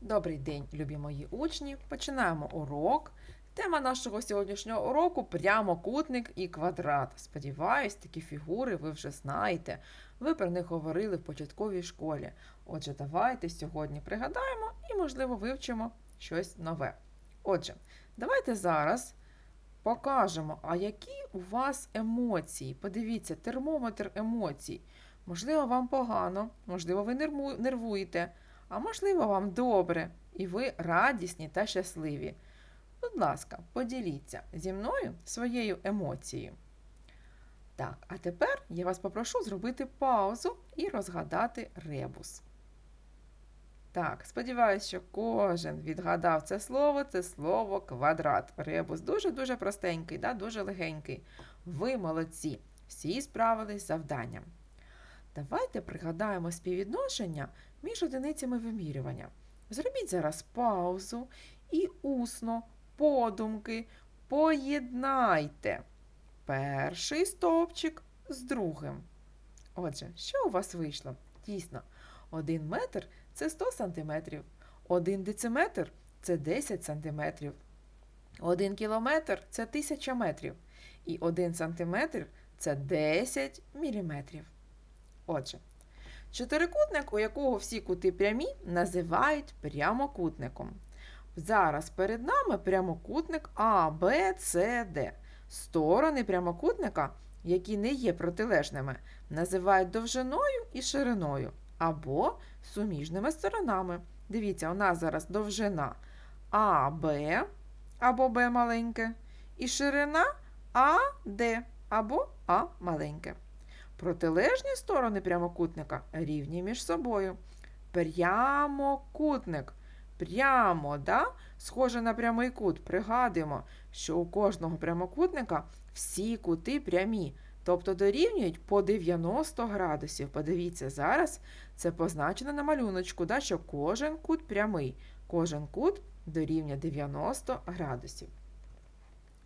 Добрий день, любі мої учні. Починаємо урок. Тема нашого сьогоднішнього уроку прямокутник і квадрат. Сподіваюсь, такі фігури ви вже знаєте. Ви про них говорили в початковій школі. Отже, давайте сьогодні пригадаємо і, можливо, вивчимо щось нове. Отже, давайте зараз покажемо, а які у вас емоції. Подивіться, термометр емоцій. Можливо, вам погано, можливо, ви нерву- нервуєте. А можливо, вам добре, і ви радісні та щасливі. Будь ласка, поділіться зі мною своєю емоцією. Так, а тепер я вас попрошу зробити паузу і розгадати ребус. Так, сподіваюся, що кожен відгадав це слово, це слово квадрат. Ребус дуже-дуже простенький, да? дуже легенький. Ви молодці, всі справились з завданням. Давайте пригадаємо співвідношення між одиницями вимірювання. Зробіть зараз паузу і усно, подумки, поєднайте перший стовпчик з другим. Отже, що у вас вийшло? Дійсно, 1 метр це 100 сантиметрів, 1 дециметр це 10 сантиметрів, 1 кілометр це 1000 метрів, і 1 сантиметр це 10 міліметрів. Отже, чотирикутник, у якого всі кути прямі, називають прямокутником. Зараз перед нами прямокутник А, Б, С, Д. Сторони прямокутника, які не є протилежними, називають довжиною і шириною або суміжними сторонами. Дивіться, у нас зараз довжина АБ або Б маленьке, і ширина АД або А маленьке. Протилежні сторони прямокутника рівні між собою. Прямокутник. Прямо, да? схоже на прямий кут. Пригадуємо, що у кожного прямокутника всі кути прямі, тобто дорівнюють по 90 градусів. Подивіться, зараз це позначено на малюночку, да, що кожен кут прямий. Кожен кут дорівнює 90 градусів.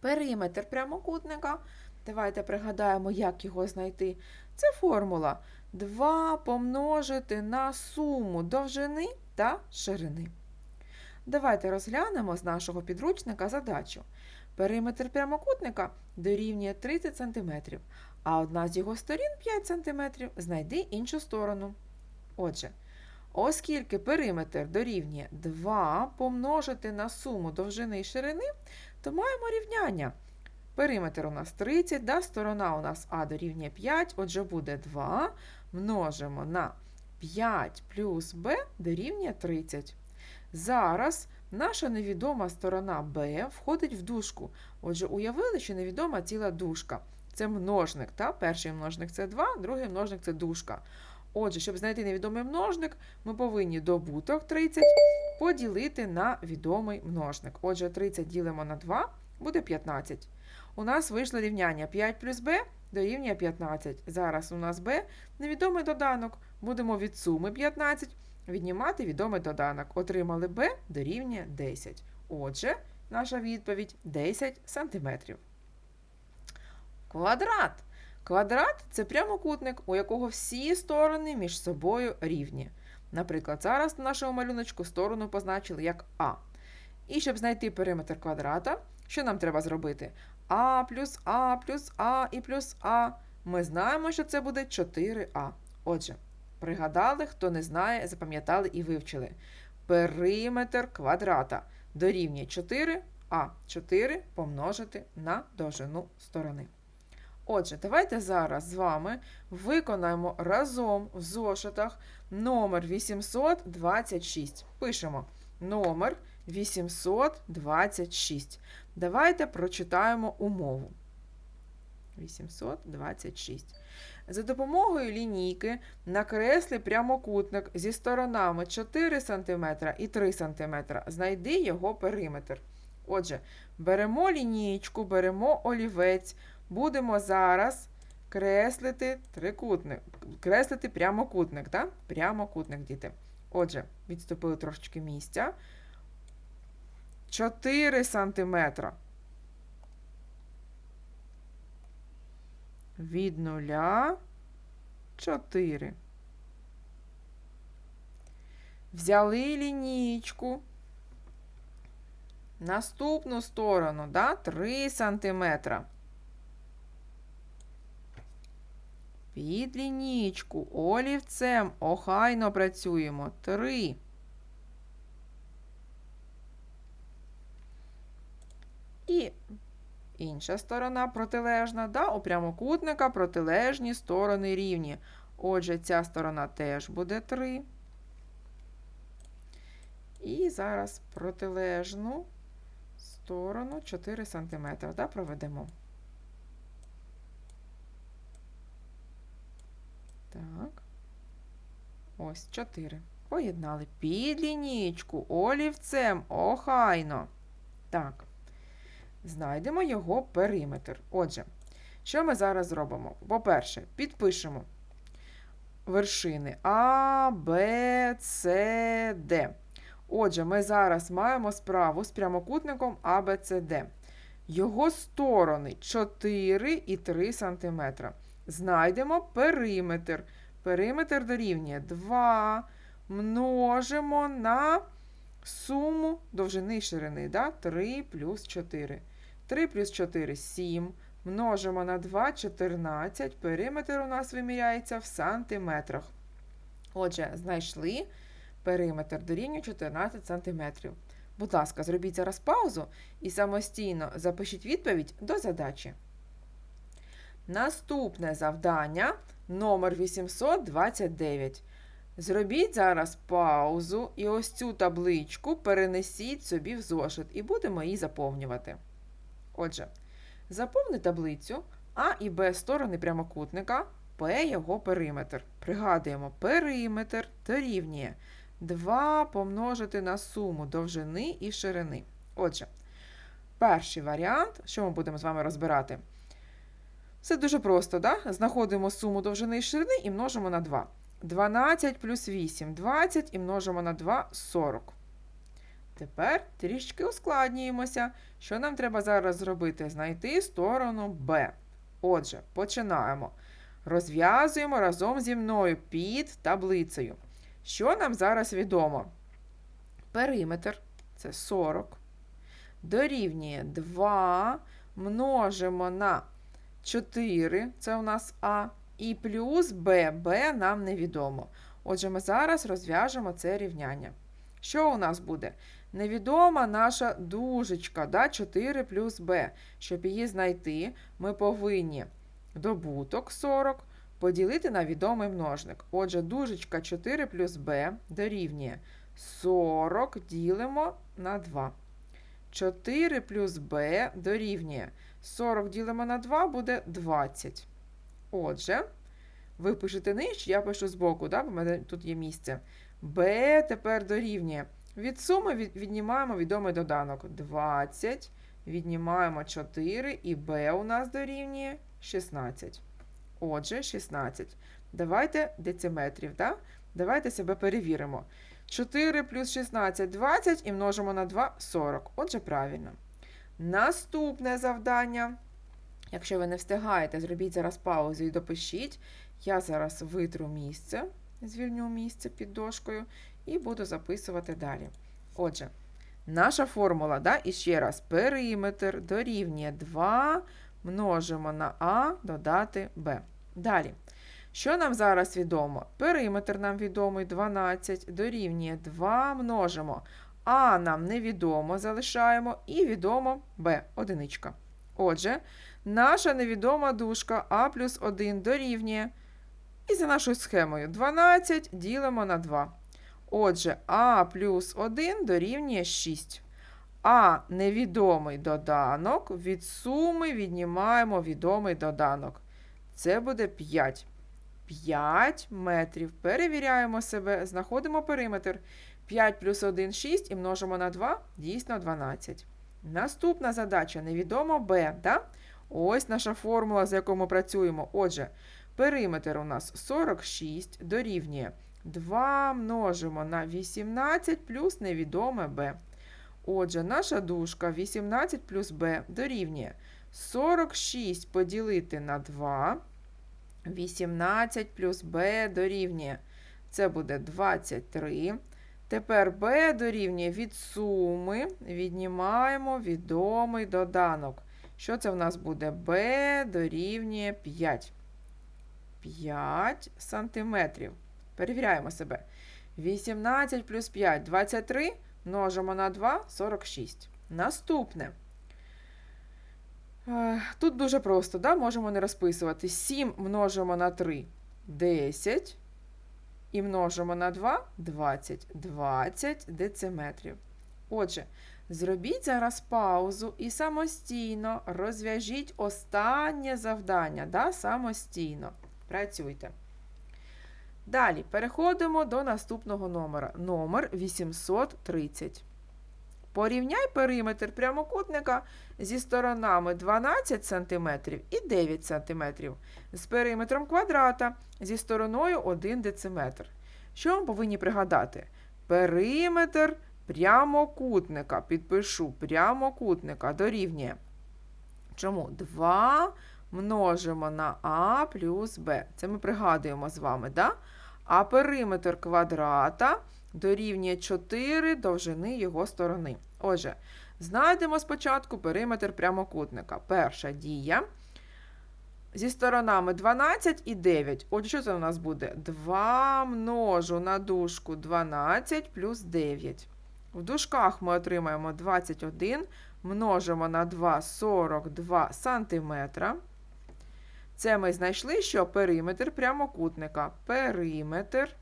Периметр прямокутника. Давайте пригадаємо, як його знайти. Це формула 2 помножити на суму довжини та ширини. Давайте розглянемо з нашого підручника задачу. Периметр прямокутника дорівнює 30 см, а одна з його сторін 5 см. Знайди іншу сторону. Отже, оскільки периметр дорівнює 2 помножити на суму довжини і ширини, то маємо рівняння. Периметр у нас 30, да? сторона у нас А дорівнює 5, отже буде 2 множимо на 5 плюс Б дорівнює 30. Зараз наша невідома сторона Б входить в дужку. Отже, уявили, що невідома ціла дужка. Це множник. Та? Перший множник це 2, другий множник це дужка. Отже, щоб знайти невідомий множник, ми повинні добуток 30 поділити на відомий множник. Отже, 30 ділимо на 2, буде 15. У нас вийшло рівняння 5 плюс b дорівнює 15. Зараз у нас b невідомий доданок. Будемо від суми 15 віднімати відомий доданок. Отримали b дорівнює 10. Отже, наша відповідь 10 см. Квадрат. Квадрат це прямокутник, у якого всі сторони між собою рівні. Наприклад, зараз на нашому малюночку сторону позначили як А. І щоб знайти периметр квадрата, що нам треба зробити? А плюс А плюс А і плюс А. Ми знаємо, що це буде 4А. Отже, пригадали, хто не знає, запам'ятали і вивчили. Периметр квадрата дорівнює 4А. 4 помножити на довжину сторони. Отже, давайте зараз з вами виконаємо разом в зошитах номер 826. Пишемо номер 826. Давайте прочитаємо умову. 826. За допомогою лінійки накресли прямокутник зі сторонами 4 см і 3 см. Знайди його периметр. Отже, беремо лінієчку, беремо олівець. Будемо зараз креслити трикутник, креслити прямокутник. Так? Прямокутник, діти. Отже, відступили трошечки місця. 4 сантиметра. Від нуля 4. Взяли лінійку. Наступну сторону, да, 3 сантиметра. Під лінійку олівцем охайно працюємо. 3. І інша сторона протилежна, да, у прямокутника протилежні сторони рівні. Отже, ця сторона теж буде 3. І зараз протилежну сторону 4 см да, проведемо. Так. Ось 4. Поєднали під лінійку олівцем охайно. Так. Знайдемо його периметр. Отже, що ми зараз зробимо? По-перше, підпишемо вершини А, Б, С, Д. Отже, ми зараз маємо справу з прямокутником ABCD. Його сторони 4 і 3 см. Знайдемо периметр. Периметр дорівнює 2 множимо на суму довжини ширини. Да? 3 плюс 4. 3 плюс 4 7. Множимо на 2 14. Периметр у нас виміряється в сантиметрах. Отже, знайшли периметр дорівнює 14 см. Будь ласка, зробіть зараз паузу і самостійно запишіть відповідь до задачі. Наступне завдання номер 829. Зробіть зараз паузу і ось цю табличку перенесіть собі в зошит і будемо її заповнювати. Отже, заповни таблицю А і Б сторони прямокутника, П його периметр. Пригадуємо, периметр дорівнює 2 помножити на суму довжини і ширини. Отже, перший варіант, що ми будемо з вами розбирати? Це дуже просто, да? знаходимо суму довжини і ширини і множимо на 2. 12 плюс 8 20 і множимо на 2 40. Тепер трішки ускладнюємося. Що нам треба зараз зробити? Знайти сторону Б. Отже, починаємо. Розв'язуємо разом зі мною під таблицею. Що нам зараз відомо? Периметр це 40. Дорівнює 2 множимо на 4, це у нас А, і плюс Б. Б нам невідомо. Отже, ми зараз розв'яжемо це рівняння. Що у нас буде? Невідома наша дужечка, да, 4 плюс Б. Щоб її знайти, ми повинні добуток 40 поділити на відомий множник. Отже, дужечка 4 плюс b дорівнює 40 ділимо на 2. 4 плюс b дорівнює 40 ділимо на 2 буде 20. Отже, ви пишете нижче, я пишу збоку, да, бо в мене тут є місце. b тепер дорівнює. Від суми віднімаємо відомий доданок 20. Віднімаємо 4 і b у нас дорівнює 16. Отже, 16. Давайте дециметрів, так? Давайте себе перевіримо. 4 плюс 16 20 і множимо на 2 40. Отже, правильно. Наступне завдання. Якщо ви не встигаєте, зробіть зараз паузу і допишіть. Я зараз витру місце, звільню місце під дошкою і буду записувати далі. Отже, наша формула, да, і ще раз, периметр дорівнює 2 множимо на А додати Б. Далі. Що нам зараз відомо? Периметр нам відомий 12 дорівнює 2 множимо. А нам невідомо залишаємо і відомо Б одиничка. Отже, наша невідома дужка А плюс 1 дорівнює. І за нашою схемою 12 ділимо на 2. Отже, А плюс 1 дорівнює 6. А невідомий доданок від суми віднімаємо відомий доданок. Це буде 5. 5 метрів. Перевіряємо себе, знаходимо периметр. 5 плюс 1 6 і множимо на 2, дійсно 12. Наступна задача невідомо b. Да? Ось наша формула, за якою ми працюємо. Отже, периметр у нас 46 дорівнює 2 множимо на 18 плюс невідоме b. Отже, наша дужка 18 плюс b дорівнює 46 поділити на 2. 18 плюс b дорівнює. Це буде 23. Тепер b дорівнює від суми, віднімаємо відомий доданок. Що це в нас буде? b дорівнює 5. 5 сантиметрів. Перевіряємо себе. 18 плюс 5 23. Множимо на 2 46. Наступне. Е, Тут дуже просто, да? можемо не розписувати. 7 множимо на 3 10. І множимо на 2 20. 20 дециметрів. Отже, зробіть зараз паузу і самостійно розв'яжіть останнє завдання. Да? Самостійно. Працюйте. Далі переходимо до наступного номера. Номер 830. Порівняй периметр прямокутника зі сторонами 12 см і 9 см з периметром квадрата зі стороною 1 дециметр. Що ми повинні пригадати? Периметр прямокутника. Підпишу прямокутника дорівнює. Чому? 2 множимо на А плюс Б. Це ми пригадуємо з вами, да? А периметр квадрата дорівнює 4 довжини його сторони. Отже, знайдемо спочатку периметр прямокутника. Перша дія. Зі сторонами 12 і 9. Отже, що це у нас буде? 2 множу на дужку 12 плюс 9. В дужках ми отримаємо 21, множимо на 2 42 сантиметра. Це ми знайшли, що периметр прямокутника. Периметр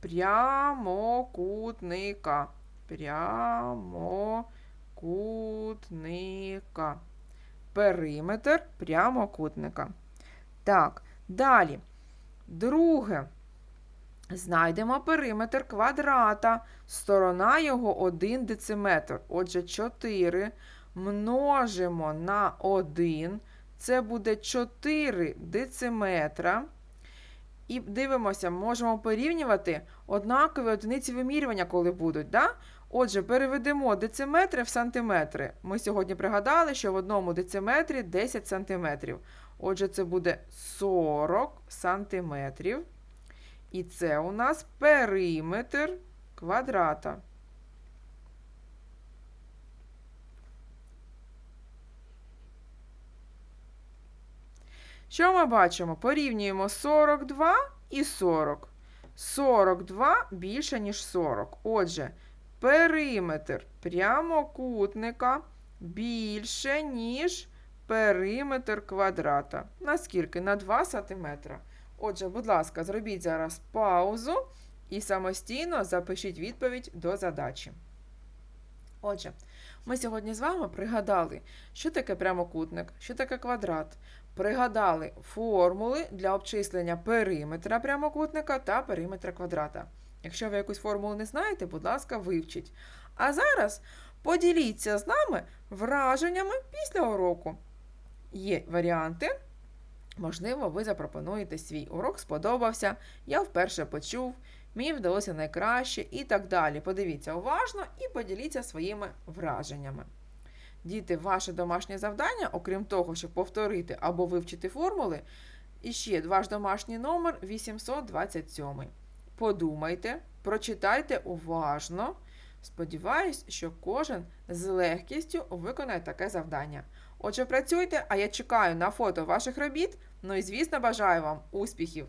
прямокутника. Прямокутника. Периметр прямокутника. Так, далі. Друге. Знайдемо периметр квадрата. Сторона його 1 дециметр. Отже, 4 множимо на 1. Це буде 4 дециметра. І дивимося, можемо порівнювати однакові одиниці вимірювання, коли будуть. Да? Отже, переведемо дециметри в сантиметри. Ми сьогодні пригадали, що в одному дециметрі 10 сантиметрів. Отже, це буде 40 сантиметрів. І це у нас периметр квадрата. Що ми бачимо? Порівнюємо 42 і 40. 42 більше, ніж 40. Отже, периметр прямокутника більше, ніж периметр квадрата. Наскільки? На 2 см. Отже, будь ласка, зробіть зараз паузу і самостійно запишіть відповідь до задачі. Отже, ми сьогодні з вами пригадали, що таке прямокутник, що таке квадрат. Пригадали формули для обчислення периметра прямокутника та периметра квадрата. Якщо ви якусь формулу не знаєте, будь ласка, вивчіть. А зараз поділіться з нами враженнями після уроку. Є варіанти. Можливо, ви запропонуєте свій урок, сподобався, я вперше почув, мені вдалося найкраще і так далі. Подивіться уважно і поділіться своїми враженнями. Діти, ваше домашнє завдання, окрім того, щоб повторити або вивчити формули, і ще ваш домашній номер 827. Подумайте, прочитайте уважно. Сподіваюсь, що кожен з легкістю виконає таке завдання. Отже, працюйте, а я чекаю на фото ваших робіт. Ну і, звісно, бажаю вам успіхів!